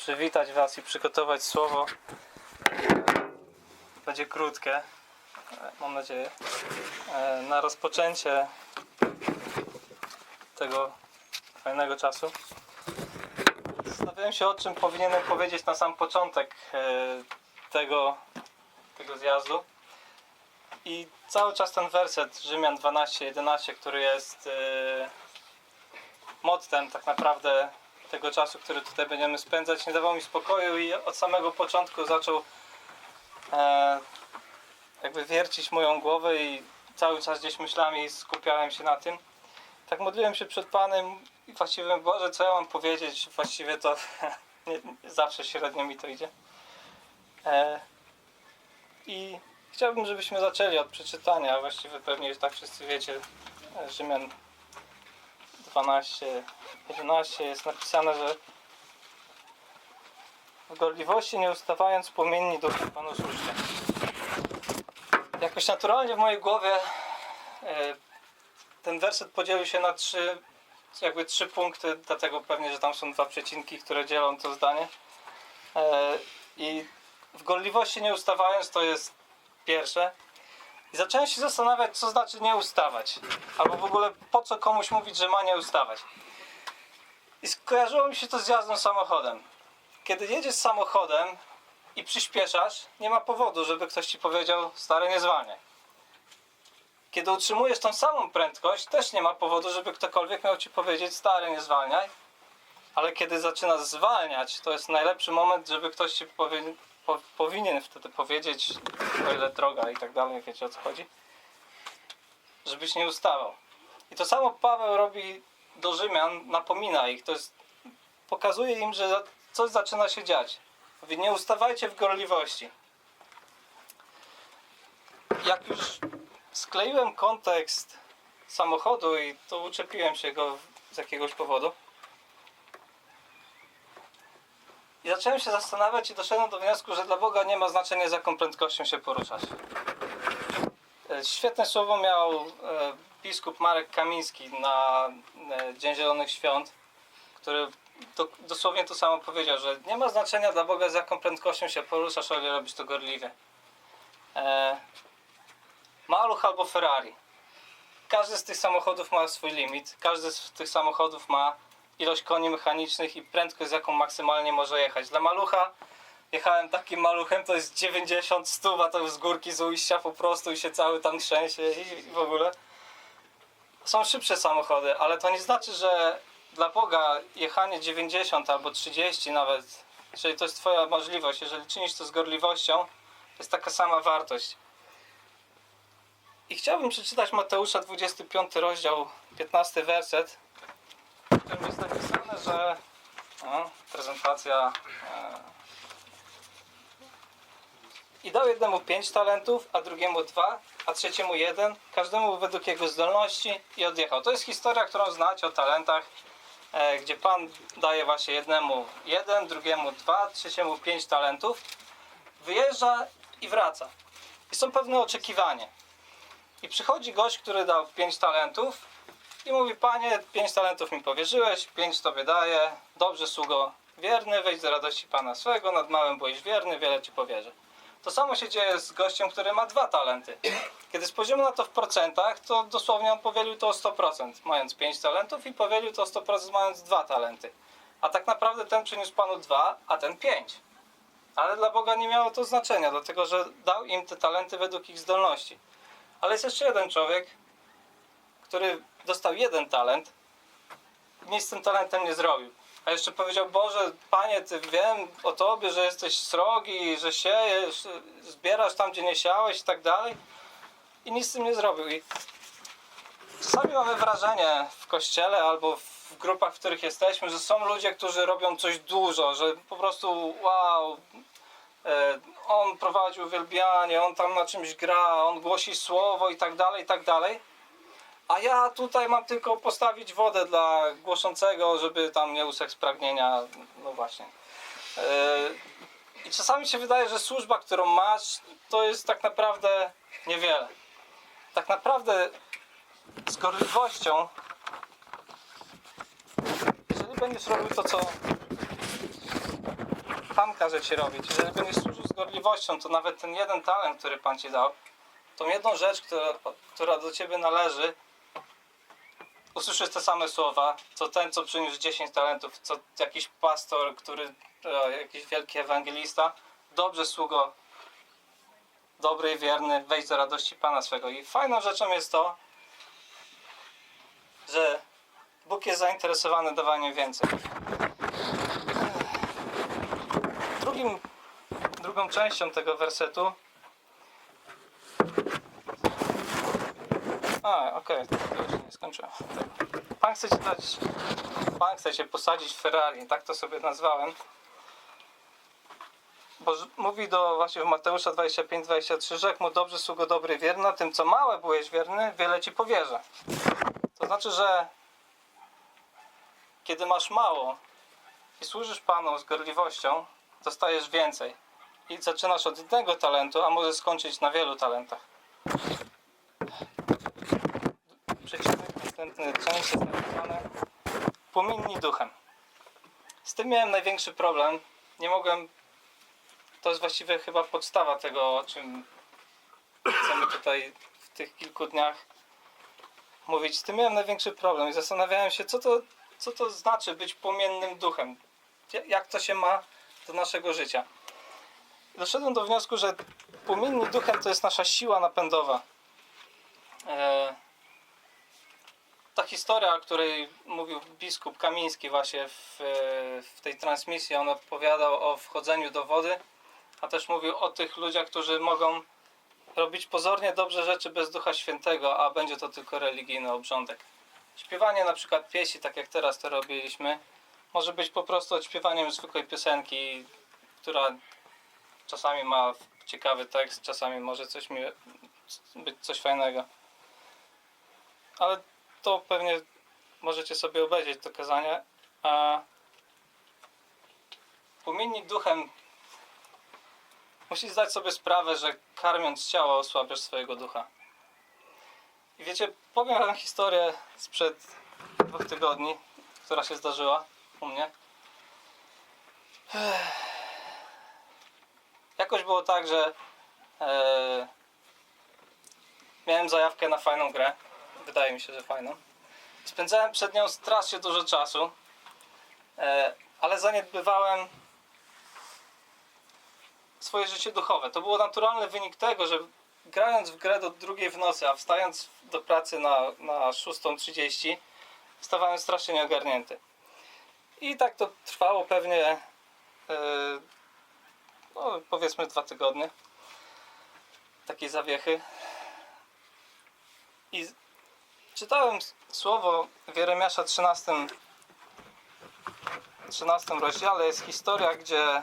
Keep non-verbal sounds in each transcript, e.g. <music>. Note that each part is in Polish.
przywitać Was i przygotować słowo. Będzie krótkie, mam nadzieję. E, Na rozpoczęcie tego fajnego czasu. Zastanawiałem się o czym powinienem powiedzieć na sam początek e, tego, tego zjazdu. I cały czas ten werset Rzymian 12-11, który jest e, mottem tak naprawdę tego czasu, który tutaj będziemy spędzać, nie dawał mi spokoju i od samego początku zaczął e, jakby wiercić moją głowę i cały czas gdzieś myślami skupiałem się na tym. Tak modliłem się przed Panem i właściwie Boże, co ja mam powiedzieć? Właściwie to <laughs> nie, nie zawsze średnio mi to idzie. E, I chciałbym, żebyśmy zaczęli od przeczytania, właściwie pewnie już tak wszyscy wiecie, e, Rzymian 12, 11 jest napisane, że w gorliwości nie ustawając płomienni duchem Panu służcie. Jakoś naturalnie w mojej głowie e, ten werset podzielił się na trzy, jakby trzy punkty, dlatego pewnie, że tam są dwa przecinki, które dzielą to zdanie. E, I w gorliwości nie ustawając to jest pierwsze. I zacząłem się zastanawiać, co znaczy nie ustawać. Albo w ogóle po co komuś mówić, że ma nie ustawać. I skojarzyło mi się to z jazdą samochodem. Kiedy jedziesz samochodem i przyspieszasz, nie ma powodu, żeby ktoś ci powiedział, stary, nie zwalniaj. Kiedy utrzymujesz tą samą prędkość, też nie ma powodu, żeby ktokolwiek miał ci powiedzieć, stary, nie zwalniaj. Ale kiedy zaczynasz zwalniać, to jest najlepszy moment, żeby ktoś ci powie, po, powinien wtedy powiedzieć, o ile droga i tak dalej, wiecie o co chodzi, żebyś nie ustawał. I to samo Paweł robi do Rzymian, napomina ich, to jest, pokazuje im, że coś zaczyna się dziać. Mówi, nie ustawajcie w gorliwości. Jak już skleiłem kontekst samochodu i to uczepiłem się go z jakiegoś powodu, Zacząłem się zastanawiać i doszedłem do wniosku, że dla Boga nie ma znaczenia z jaką prędkością się poruszasz. E, Świetne słowo miał e, biskup Marek Kamiński na e, Dzień Zielonych Świąt, który do, dosłownie to samo powiedział, że nie ma znaczenia dla Boga z jaką prędkością się poruszasz, o ile robisz to gorliwie. Maluch albo Ferrari. Każdy z tych samochodów ma swój limit, każdy z tych samochodów ma ilość koni mechanicznych i prędkość, z jaką maksymalnie może jechać. Dla malucha jechałem takim maluchem, to jest 90, 100, a to z górki z ujścia po prostu i się cały tam trzęsie i, i w ogóle. Są szybsze samochody, ale to nie znaczy, że dla Boga jechanie 90 albo 30 nawet, jeżeli to jest Twoja możliwość, jeżeli czynisz to z gorliwością, to jest taka sama wartość. I chciałbym przeczytać Mateusza 25 rozdział, 15 werset, którym jest napisane, że o, prezentacja e, i dał jednemu pięć talentów, a drugiemu dwa, a trzeciemu jeden, każdemu według jego zdolności i odjechał. To jest historia, którą znacie o talentach, e, gdzie Pan daje właśnie jednemu jeden, drugiemu dwa, trzeciemu pięć talentów, wyjeżdża i wraca. I są pewne oczekiwania. I przychodzi gość, który dał pięć talentów i mówi, panie, pięć talentów mi powierzyłeś, pięć tobie daję, dobrze sługo wierny, wejdź z radości pana swego, nad małym byłeś wierny, wiele ci powierzę. To samo się dzieje z gościem, który ma dwa talenty. Kiedy spojrzymy na to w procentach, to dosłownie on powielił to o 100%, mając pięć talentów i powielił to o 100% mając dwa talenty. A tak naprawdę ten przyniósł panu dwa, a ten pięć. Ale dla Boga nie miało to znaczenia, dlatego że dał im te talenty według ich zdolności. Ale jest jeszcze jeden człowiek, który dostał jeden talent nic z tym talentem nie zrobił. A jeszcze powiedział, Boże, Panie, Ty wiem o Tobie, że jesteś srogi, że siejesz, zbierasz tam, gdzie nie siałeś i tak dalej. I nic z tym nie zrobił. I czasami mamy wrażenie w kościele albo w grupach, w których jesteśmy, że są ludzie, którzy robią coś dużo, że po prostu wow, e, on prowadzi uwielbianie, on tam na czymś gra, on głosi słowo i tak dalej, i tak dalej. A ja tutaj mam tylko postawić wodę dla głoszącego, żeby tam nie usek z pragnienia. No właśnie. Yy, I czasami się wydaje, że służba, którą masz, to jest tak naprawdę niewiele. Tak naprawdę z gorliwością, jeżeli będziesz robił to, co Pan każe ci robić. Jeżeli będziesz służył z gorliwością, to nawet ten jeden talent, który Pan ci dał, tą jedną rzecz, która, która do ciebie należy, usłyszysz te same słowa, co ten, co przyniósł 10 talentów, co jakiś pastor, który, e, jakiś wielki ewangelista. Dobrze, sługo, dobry i wierny, wejdź do radości Pana swego. I fajną rzeczą jest to, że Bóg jest zainteresowany dawaniem więcej. Drugim, drugą częścią tego wersetu. A, okej, już nie skończyłem. Pan chce dać. Pan chce cię posadzić w Ferrari, tak to sobie nazwałem. Bo mówi do właśnie Mateusza 25-23, rzekł mu dobrze, sługo dobry, wierny, na tym co małe byłeś wierny, wiele ci powierzę. To znaczy, że kiedy masz mało i służysz Panu z gorliwością, dostajesz więcej. I zaczynasz od jednego talentu, a możesz skończyć na wielu talentach. Przecinek następny część jest napisane Płomienni duchem. Z tym miałem największy problem. Nie mogłem. To jest właściwie chyba podstawa tego, o czym chcemy tutaj w tych kilku dniach mówić. Z tym miałem największy problem i zastanawiałem się, co to, co to znaczy być płomiennym duchem. Ja- Jak to się ma do naszego życia. Doszedłem do wniosku, że płomienni duchem to jest nasza siła napędowa. E, ta historia, o której mówił biskup Kamiński właśnie w, e, w tej transmisji, on opowiadał o wchodzeniu do wody, a też mówił o tych ludziach, którzy mogą robić pozornie dobrze rzeczy bez Ducha Świętego, a będzie to tylko religijny obrządek. Śpiewanie na przykład pieśni, tak jak teraz to robiliśmy, może być po prostu odśpiewaniem zwykłej piosenki, która czasami ma ciekawy tekst, czasami może coś mi, być coś fajnego. Ale to pewnie możecie sobie obejrzeć to kazanie. A płomiennik duchem musisz zdać sobie sprawę, że karmiąc ciało osłabiasz swojego ducha. I wiecie, powiem wam historię sprzed dwóch tygodni, która się zdarzyła u mnie. Jakoś było tak, że e, miałem zajawkę na fajną grę. Wydaje mi się, że fajną. Spędzałem przed nią strasznie dużo czasu, e, ale zaniedbywałem swoje życie duchowe. To było naturalny wynik tego, że grając w grę do drugiej w nocy, a wstając do pracy na, na 6.30, wstawałem strasznie nieogarnięty. I tak to trwało pewnie e, no, powiedzmy dwa tygodnie takiej zawiechy. I czytałem słowo w Jeremiasza 13, 13 rozdziale. Jest historia, gdzie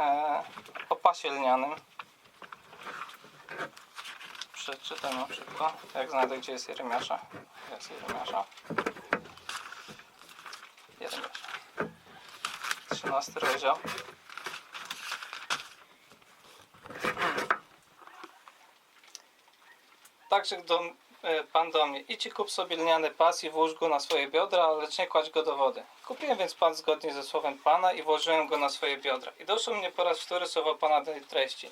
e, o pasie lnianym. Przeczytam ją szybko, jak znajdę, gdzie jest Jeremiasza. Jest Jeremiasza. Jeremiasza. 13 rozdział. Także do, Pan do mnie, idź kup sobie lniany pas i włóż go na swoje biodra, lecz nie kładź go do wody. Kupiłem więc pas zgodnie ze słowem Pana i włożyłem go na swoje biodra. I doszło mnie po raz wtóry słowo Pana tej treści.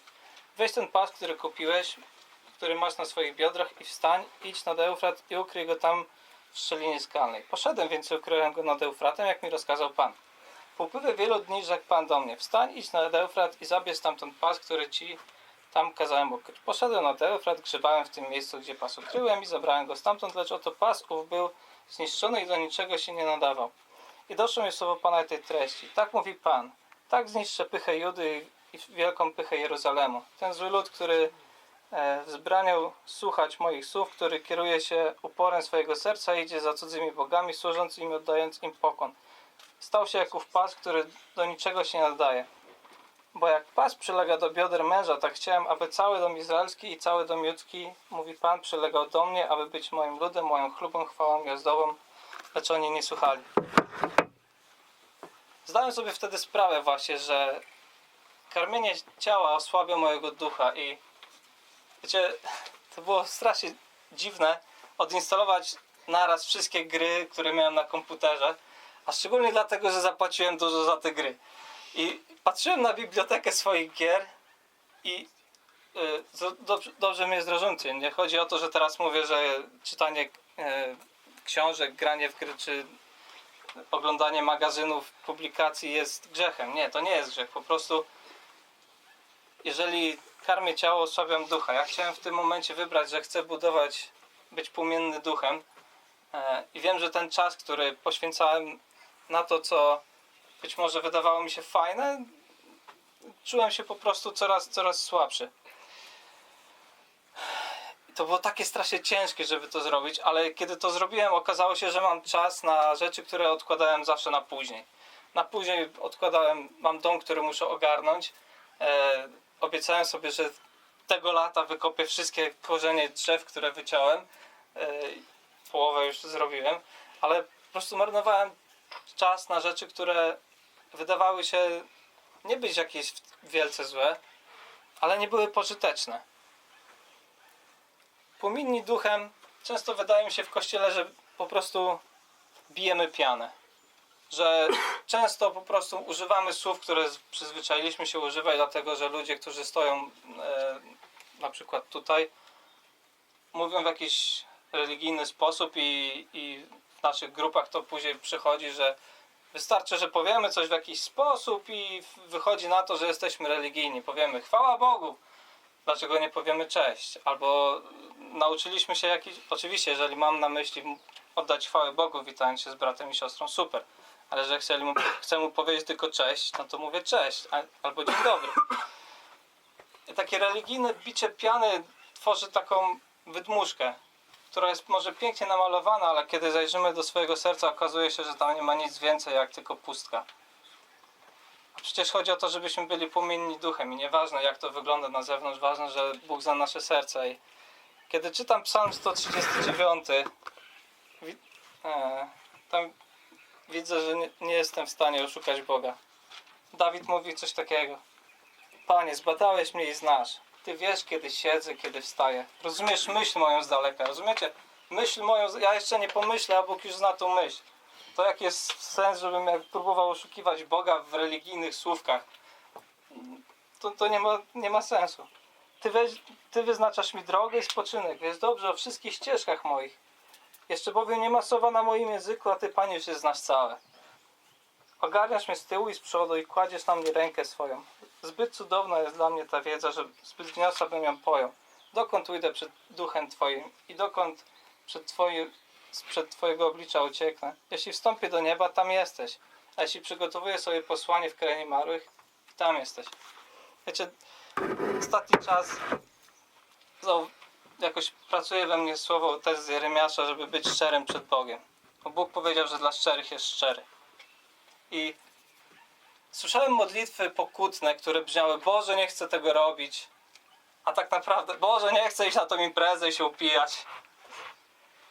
Weź ten pas, który kupiłeś, który masz na swoich biodrach i wstań, idź nad Eufrat i ukryj go tam w szczelinie skalnej. Poszedłem więc i ukryłem go nad Eufratem, jak mi rozkazał Pan. Po upływie wielu dni rzekł Pan do mnie, wstań, idź nad Eufrat i zabierz stamtąd pas, który Ci tam kazałem ukryć. Poszedłem na Eufrat, grzebałem w tym miejscu, gdzie pas ukryłem i zabrałem go stamtąd, lecz oto pas ów był zniszczony i do niczego się nie nadawał. I doszło mi słowo Pana tej treści. Tak mówi Pan. Tak zniszczę pychę Judy i wielką pychę Jeruzalemu. Ten zły lud, który e, wzbraniał słuchać moich słów, który kieruje się uporem swojego serca i idzie za cudzymi bogami, służąc im oddając im pokon. Stał się jak ów pas, który do niczego się nie nadaje. Bo jak pas przylega do bioder męża, tak chciałem, aby cały dom izraelski i cały dom judzki, mówi Pan, przylegał do mnie, aby być moim ludem, moją chlubą, chwałą i ozdobą, lecz oni nie słuchali. Zdałem sobie wtedy sprawę właśnie, że karmienie ciała osłabia mojego ducha i wiecie, to było strasznie dziwne odinstalować naraz wszystkie gry, które miałem na komputerze, a szczególnie dlatego, że zapłaciłem dużo za te gry. I patrzyłem na bibliotekę swoich gier i y, z- dobrze, mnie zrozumcie. Nie chodzi o to, że teraz mówię, że czytanie y, książek, granie w gry czy oglądanie magazynów, publikacji jest grzechem. Nie, to nie jest grzech. Po prostu jeżeli karmię ciało, osłabiam ducha. Ja chciałem w tym momencie wybrać, że chcę budować, być płomienny duchem e, i wiem, że ten czas, który poświęcałem na to, co być może wydawało mi się fajne, czułem się po prostu coraz, coraz słabszy. To było takie strasznie ciężkie, żeby to zrobić, ale kiedy to zrobiłem, okazało się, że mam czas na rzeczy, które odkładałem zawsze na później. Na później odkładałem, mam dom, który muszę ogarnąć. E, obiecałem sobie, że tego lata wykopię wszystkie korzenie drzew, które wyciąłem. E, połowę już zrobiłem, ale po prostu marnowałem czas na rzeczy, które wydawały się nie być jakieś wielce złe, ale nie były pożyteczne. Płomienni duchem często wydaje mi się w kościele, że po prostu bijemy pianę. Że często po prostu używamy słów, które przyzwyczailiśmy się używać, dlatego że ludzie, którzy stoją e, na przykład tutaj, mówią w jakiś religijny sposób i, i w naszych grupach to później przychodzi, że wystarczy, że powiemy coś w jakiś sposób i wychodzi na to, że jesteśmy religijni. Powiemy chwała Bogu, dlaczego nie powiemy cześć? Albo nauczyliśmy się jakiś, oczywiście jeżeli mam na myśli oddać chwałę Bogu witając się z bratem i siostrą, super. Ale że chcę mu, chcę mu powiedzieć tylko cześć, no to mówię cześć albo dzień dobry. I takie religijne bicie piany tworzy taką wydmuszkę, która jest może pięknie namalowana, ale kiedy zajrzymy do swojego serca, okazuje się, że tam nie ma nic więcej jak tylko pustka. A przecież chodzi o to, żebyśmy byli płomienni duchem i nieważne jak to wygląda na zewnątrz, ważne, że Bóg zna nasze serce. I kiedy czytam Psalm 139, wi- e, tam widzę, że nie jestem w stanie oszukać Boga. Dawid mówi coś takiego. Panie, zbadałeś mnie i znasz. Ty wiesz, kiedy siedzę, kiedy wstaję. Rozumiesz myśl moją z daleka. Rozumiecie? Myśl moją, ja jeszcze nie pomyślę, a Bóg już zna tą myśl. To jaki jest sens, żebym jak próbował oszukiwać Boga w religijnych słówkach? To, to nie, ma, nie ma sensu. Ty, weź, ty wyznaczasz mi drogę i spoczynek. Wiesz dobrze o wszystkich ścieżkach moich. Jeszcze bowiem nie ma słowa na moim języku, a Ty, Panie, je znasz całe. Ogarniasz mnie z tyłu i z przodu i kładziesz na mnie rękę swoją. Zbyt cudowna jest dla mnie ta wiedza, że zbyt wniosłabym ją pojął. Dokąd ujdę przed duchem Twoim i dokąd przed, twoim, przed Twojego oblicza ucieknę. Jeśli wstąpię do nieba, tam jesteś. A jeśli przygotowuję sobie posłanie w krainie marłych, tam jesteś. Wiecie, ostatni czas jakoś pracuje we mnie słowo też z Jeremiasza, żeby być szczerym przed Bogiem. Bo Bóg powiedział, że dla szczerych jest szczery. I słyszałem modlitwy pokutne, które brzmiały Boże, nie chcę tego robić. A tak naprawdę, Boże, nie chcę iść na tą imprezę i się upijać.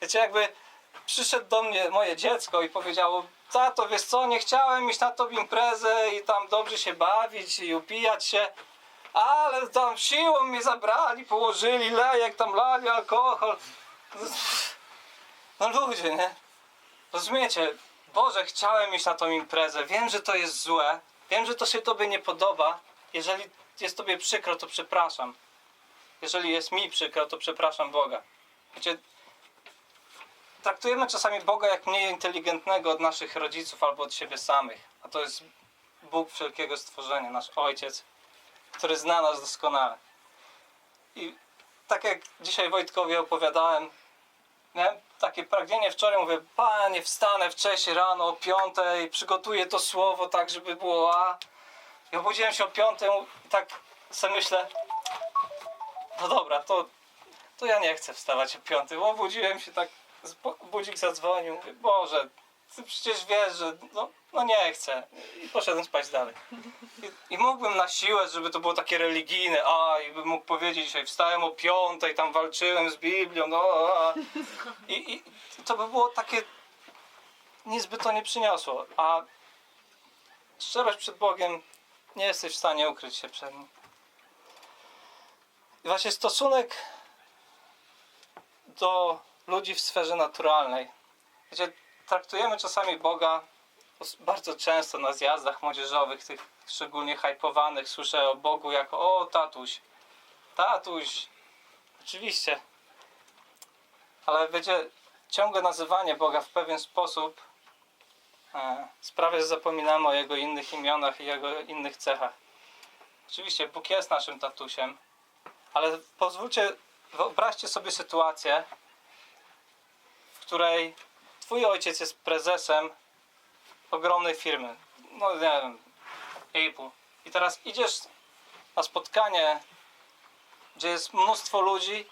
Wiecie, jakby przyszedł do mnie moje dziecko i powiedziało Tato, wiesz co, nie chciałem iść na tą imprezę i tam dobrze się bawić i upijać się, ale tam siłą mnie zabrali, położyli lejek, tam lali alkohol. No ludzie, nie? Rozumiecie? Boże, chciałem iść na tą imprezę. Wiem, że to jest złe. Wiem, że to się Tobie nie podoba. Jeżeli jest Tobie przykro, to przepraszam. Jeżeli jest mi przykro, to przepraszam Boga. Wiecie, traktujemy czasami Boga jak mniej inteligentnego od naszych rodziców albo od siebie samych. A to jest Bóg wszelkiego stworzenia, nasz Ojciec, który zna nas doskonale. I tak jak dzisiaj Wojtkowi opowiadałem, miałem takie pragnienie wczoraj, mówię, panie, wstanę wcześniej rano o piątej, przygotuję to słowo tak, żeby było a. I obudziłem się o piątej i tak sobie myślę, no dobra, to, to ja nie chcę wstawać o piątej, obudziłem się tak, budzik zadzwonił, mówię, Boże, ty przecież wiesz, że no, no nie chcę. I poszedłem spać dalej. I, I mógłbym na siłę, żeby to było takie religijne, a i bym mógł powiedzieć dzisiaj wstałem o piątej, tam walczyłem z Biblią, no a. I, I to by było takie niezbyt to nie przyniosło, a szczerość przed Bogiem nie jesteś w stanie ukryć się przed Nim. I właśnie stosunek do ludzi w sferze naturalnej. Gdzie traktujemy czasami Boga bardzo często na zjazdach młodzieżowych, tych szczególnie hypowanych, słyszę o Bogu jako o tatuś, tatuś. Oczywiście. Ale wiecie, ciągłe nazywanie Boga w pewien sposób e, sprawia, że zapominamy o Jego innych imionach i Jego innych cechach. Oczywiście Bóg jest naszym tatusiem, ale pozwólcie, wyobraźcie sobie sytuację, w której twój ojciec jest prezesem ogromnej firmy. No nie wiem, Apple. I teraz idziesz na spotkanie, gdzie jest mnóstwo ludzi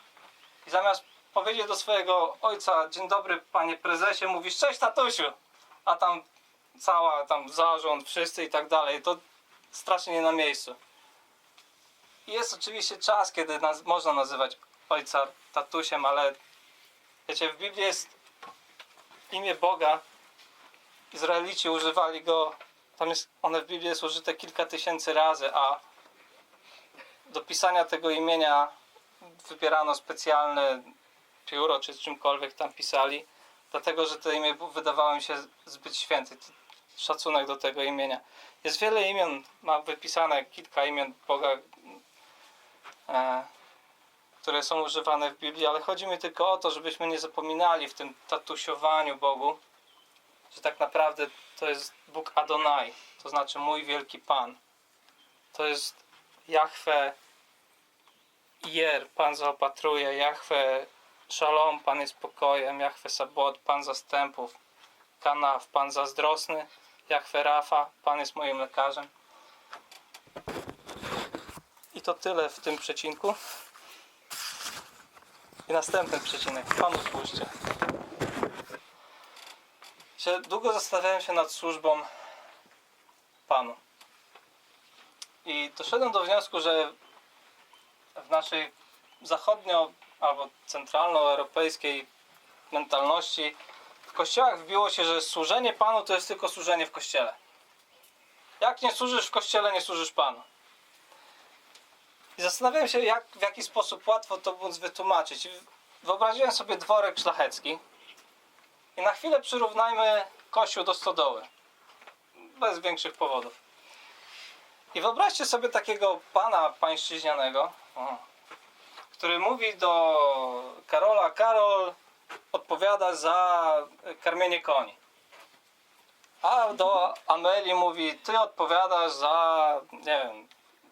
i zamiast powiedzieć do swojego ojca, dzień dobry panie prezesie, mówisz cześć tatusiu, a tam cała tam zarząd, wszyscy i tak dalej, to strasznie nie na miejscu. I jest oczywiście czas, kiedy naz- można nazywać ojca tatusiem, ale wiecie, w Biblii jest imię Boga. Izraelici używali go, tam jest, one w Biblii jest użyte kilka tysięcy razy, a do pisania tego imienia wybierano specjalne pióro czy czymkolwiek tam pisali, dlatego że to imię wydawało mi się zbyt święte. Szacunek do tego imienia. Jest wiele imion, mam wypisane kilka imion Boga, e, które są używane w Biblii, ale chodzi mi tylko o to, żebyśmy nie zapominali w tym tatusiowaniu Bogu, że tak naprawdę to jest Bóg Adonai, to znaczy mój wielki Pan. To jest Jahwe Jer, Pan zaopatruje, Jahwe Shalom, Pan jest pokojem, Jahwe Sabot, Pan zastępów, Kanaf, Pan zazdrosny, Jahwe Rafa, Pan jest moim lekarzem. I to tyle w tym przecinku. I następny przecinek. Panu służcie. Się długo zastanawiałem się nad służbą Panu. I doszedłem do wniosku, że w naszej zachodnio albo centralnoeuropejskiej mentalności w kościołach wbiło się, że służenie Panu to jest tylko służenie w kościele. Jak nie służysz w kościele, nie służysz Panu. I zastanawiałem się, jak, w jaki sposób łatwo to móc wytłumaczyć. Wyobraziłem sobie dworek szlachecki i na chwilę przyrównajmy kościół do stodoły. Bez większych powodów. I wyobraźcie sobie takiego pana pańszczyźnianego, który mówi do Karola, Karol odpowiada za karmienie koni. A do Ameli mówi, ty odpowiadasz za, nie wiem,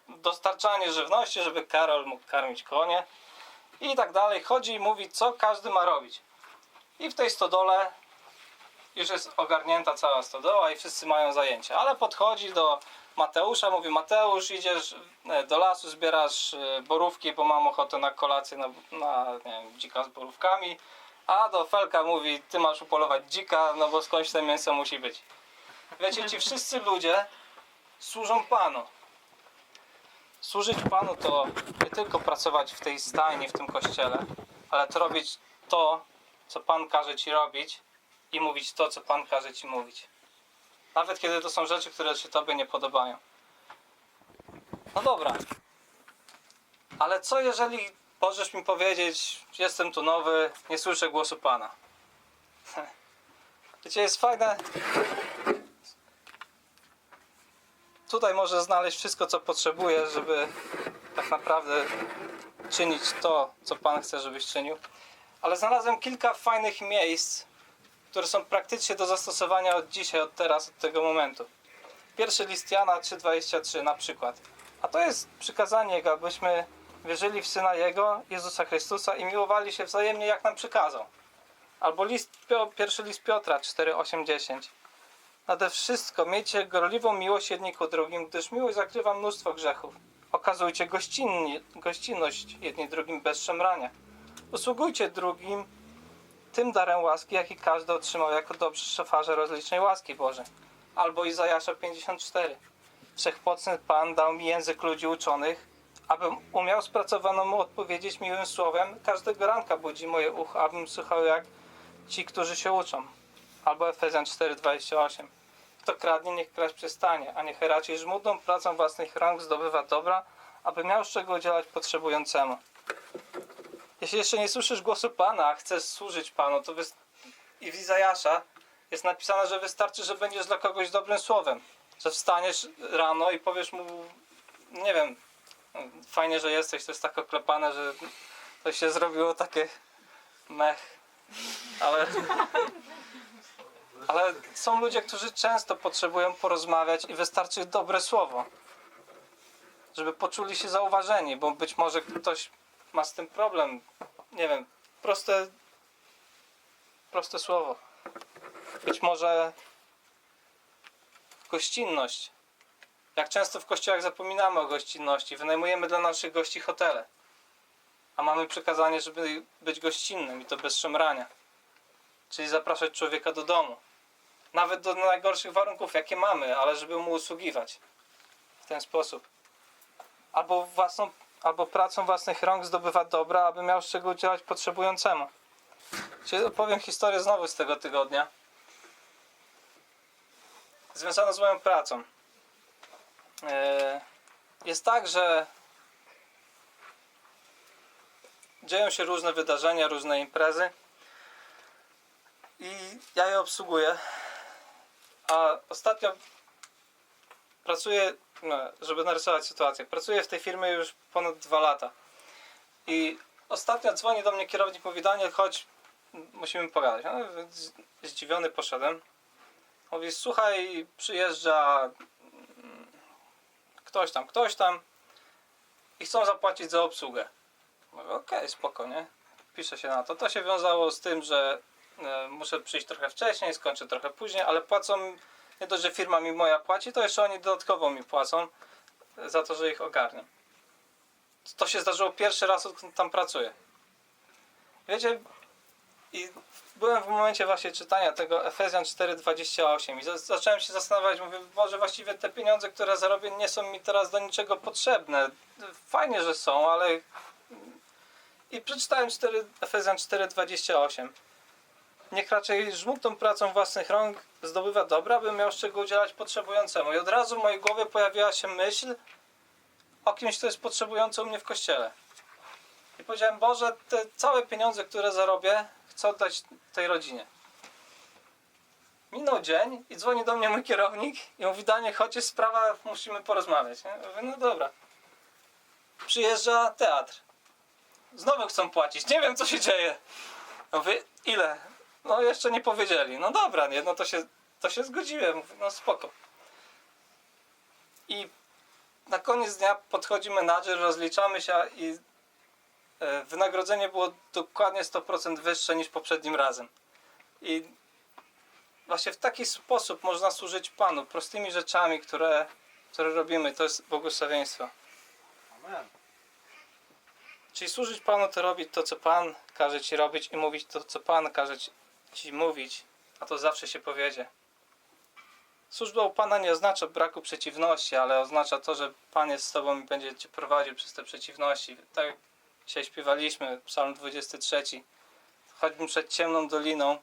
dostarczanie żywności, żeby Karol mógł karmić konie i tak dalej. Chodzi i mówi, co każdy ma robić. I w tej stodole już jest ogarnięta cała stodoła i wszyscy mają zajęcia. Ale podchodzi do Mateusza, mówi Mateusz, idziesz e, do lasu, zbierasz e, borówki, bo mam ochotę na kolację na, na wiem, dzika z borówkami. A do Felka mówi, ty masz upolować dzika, no bo skądś to mięso musi być. Wiecie, ci wszyscy ludzie służą Panu. Służyć Panu to nie tylko pracować w tej stajni, w tym kościele, ale to robić to, co Pan każe Ci robić i mówić to, co Pan każe Ci mówić. Nawet kiedy to są rzeczy, które się Tobie nie podobają. No dobra. Ale co jeżeli możesz mi powiedzieć, jestem tu nowy, nie słyszę głosu Pana? <laughs> Wiecie, jest fajne. Tutaj możesz znaleźć wszystko, co potrzebujesz, żeby tak naprawdę czynić to, co Pan chce, żebyś czynił. Ale znalazłem kilka fajnych miejsc, które są praktycznie do zastosowania od dzisiaj, od teraz, od tego momentu. Pierwszy list Jana 3,23 na przykład. A to jest przykazanie Jego, abyśmy wierzyli w Syna Jego, Jezusa Chrystusa i miłowali się wzajemnie, jak nam przykazał. Albo list, pierwszy list Piotra 4,8-10. Nade wszystko miejcie gorliwą miłość jedni ku drugim, gdyż miłość zakrywa mnóstwo grzechów. Okazujcie gościnność jedni drugim bez szemrania. Usługujcie drugim tym darem łaski, jaki każdy otrzymał jako dobrzy szefarze rozlicznej łaski Bożej. Albo Izajasza 54. Wszechmocny Pan dał mi język ludzi uczonych, abym umiał spracowanemu odpowiedzieć miłym słowem. Każdego ranka budzi moje ucho, abym słuchał jak ci, którzy się uczą. Albo Efezjan 4,28. Kto kradnie, niech kraść przestanie, a niech raczej żmudną pracą własnych rąk zdobywa dobra, aby miał z czego potrzebującemu. Jeśli jeszcze nie słyszysz głosu Pana, a chcesz służyć Panu, to i w Izajasza jest napisane, że wystarczy, że będziesz dla kogoś dobrym słowem. Że wstaniesz rano i powiesz mu, nie wiem, fajnie, że jesteś, to jest tak oklepane, że to się zrobiło takie mech. Ale, ale są ludzie, którzy często potrzebują porozmawiać i wystarczy dobre słowo. Żeby poczuli się zauważeni, bo być może ktoś ma z tym problem. Nie wiem, proste, proste słowo. Być może gościnność. Jak często w kościołach zapominamy o gościnności. Wynajmujemy dla naszych gości hotele. A mamy przekazanie, żeby być gościnnym i to bez szemrania. Czyli zapraszać człowieka do domu. Nawet do najgorszych warunków, jakie mamy, ale żeby mu usługiwać. W ten sposób. Albo własną, albo pracą własnych rąk zdobywa dobra, aby miał z czego udzielać potrzebującemu. Czyli opowiem historię znowu z tego tygodnia. Związaną z moją pracą. E, Jest tak, że dzieją się różne wydarzenia, różne imprezy i ja je obsługuję. A ostatnio pracuję, no, żeby narysować sytuację, pracuję w tej firmie już ponad dwa lata. I ostatnio dzwoni do mnie kierownik, mówi Daniel, chodź, musimy pogadać. No, zdziwiony poszedłem. Mówi, słuchaj, przyjeżdża mm, ktoś tam, ktoś tam i chcą zapłacić za obsługę. Mówię, okej, spoko, nie? Piszę się na to. To się wiązało z tym, że muszę przyjść trochę wcześniej, skończę trochę później, ale płacą, nie dość, że firma mi moja płaci, to jeszcze oni dodatkowo mi płacą e, za to, że ich ogarniam. To się zdarzyło pierwszy raz, odkąd tam pracuję. Wiecie, i byłem w momencie właśnie czytania tego Efezjan 4,28 i za- zacząłem się zastanawiać, mówię, może właściwie te pieniądze, które zarobię nie są mi teraz do niczego potrzebne. Fajnie, że są, ale i przeczytałem 4, Efezjan 4,28. Niech raczej żmudną pracą własnych rąk zdobywa dobra, by miał z czego udzielać potrzebującemu. I od razu w mojej głowie pojawiła się myśl o kimś, kto jest potrzebujący u mnie w kościele. I powiedziałem, Boże, te całe pieniądze, które zarobię, chcę oddać tej rodzinie. Minął dzień i dzwoni do mnie mój kierownik i mówi, Daniel, chodź, jest sprawa, musimy porozmawiać. Ja Mówię, no dobra. Przyjeżdża teatr. Znowu chcą płacić. Nie wiem, co się dzieje. Ja Mówię, ile? No jeszcze nie powiedzieli. No dobra, nie, no to się, to się zgodziłem. Mówię, no spoko. I na koniec dnia podchodzi menadżer, rozliczamy się i e, wynagrodzenie było dokładnie 100% wyższe niż poprzednim razem. I właśnie w taki sposób można służyć Panu, prostymi rzeczami, które, które robimy. To jest błogosławieństwo. Amen. Czyli służyć Panu to robić to, co Pan każe Ci robić i mówić to, co Pan każe Ci- Ci mówić, a to zawsze się powiedzie. Służba u Pana nie oznacza braku przeciwności, ale oznacza to, że Pan jest z Tobą i będzie Cię prowadził przez te przeciwności. Tak jak dzisiaj śpiewaliśmy, psalm 23. Choćbym przed ciemną doliną,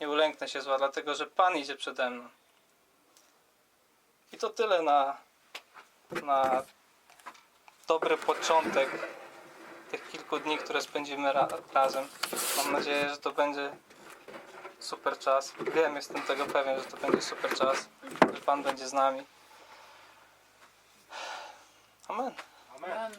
nie ulęknę się zła, dlatego że Pan idzie przede mną. I to tyle na, na dobry początek tych kilku dni, które spędzimy ra razem. Mam nadzieję, że to będzie super czas. Wiem, jestem tego pewien, że to będzie super czas, że Pan będzie z nami. Amen. Amen.